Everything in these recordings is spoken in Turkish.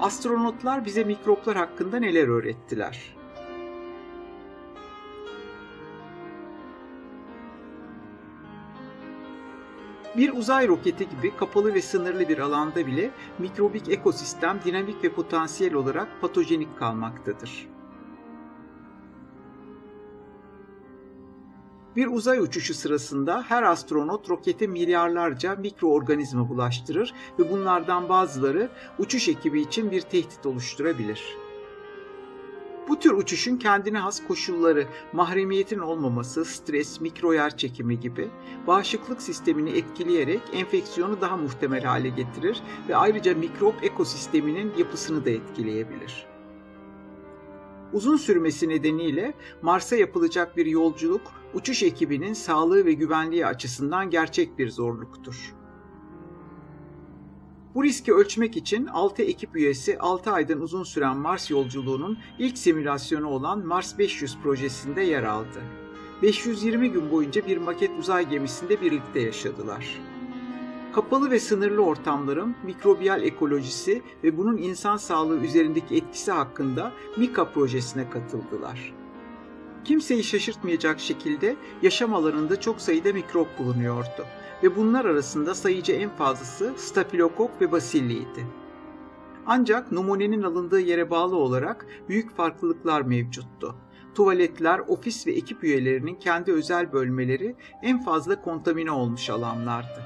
Astronotlar bize mikroplar hakkında neler öğrettiler? Bir uzay roketi gibi kapalı ve sınırlı bir alanda bile mikrobik ekosistem dinamik ve potansiyel olarak patojenik kalmaktadır. Bir uzay uçuşu sırasında her astronot rokete milyarlarca mikroorganizma bulaştırır ve bunlardan bazıları uçuş ekibi için bir tehdit oluşturabilir. Bu tür uçuşun kendine has koşulları, mahremiyetin olmaması, stres, mikro yer çekimi gibi bağışıklık sistemini etkileyerek enfeksiyonu daha muhtemel hale getirir ve ayrıca mikrop ekosisteminin yapısını da etkileyebilir. Uzun sürmesi nedeniyle Mars'a yapılacak bir yolculuk uçuş ekibinin sağlığı ve güvenliği açısından gerçek bir zorluktur. Bu riski ölçmek için 6 ekip üyesi 6 aydan uzun süren Mars yolculuğunun ilk simülasyonu olan Mars 500 projesinde yer aldı. 520 gün boyunca bir maket uzay gemisinde birlikte yaşadılar. Kapalı ve sınırlı ortamların mikrobiyal ekolojisi ve bunun insan sağlığı üzerindeki etkisi hakkında Mika projesine katıldılar. Kimseyi şaşırtmayacak şekilde yaşam alanında çok sayıda mikrop bulunuyordu ve bunlar arasında sayıca en fazlası stafilokok ve basilliydi. Ancak numunenin alındığı yere bağlı olarak büyük farklılıklar mevcuttu. Tuvaletler, ofis ve ekip üyelerinin kendi özel bölmeleri en fazla kontamine olmuş alanlardı.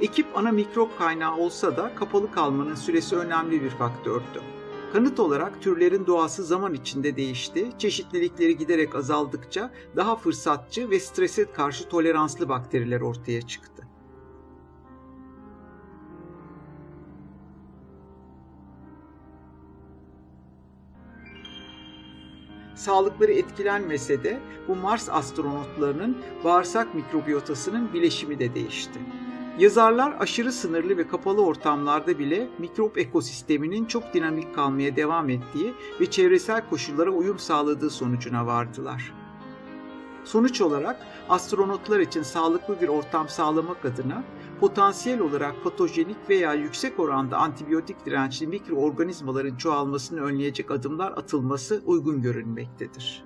Ekip ana mikrop kaynağı olsa da kapalı kalmanın süresi önemli bir faktördü. Kanıt olarak türlerin doğası zaman içinde değişti, çeşitlilikleri giderek azaldıkça daha fırsatçı ve strese karşı toleranslı bakteriler ortaya çıktı. Sağlıkları etkilenmese de bu Mars astronotlarının bağırsak mikrobiyotasının bileşimi de değişti. Yazarlar aşırı sınırlı ve kapalı ortamlarda bile mikrop ekosisteminin çok dinamik kalmaya devam ettiği ve çevresel koşullara uyum sağladığı sonucuna vardılar. Sonuç olarak astronotlar için sağlıklı bir ortam sağlamak adına potansiyel olarak patojenik veya yüksek oranda antibiyotik dirençli mikroorganizmaların çoğalmasını önleyecek adımlar atılması uygun görünmektedir.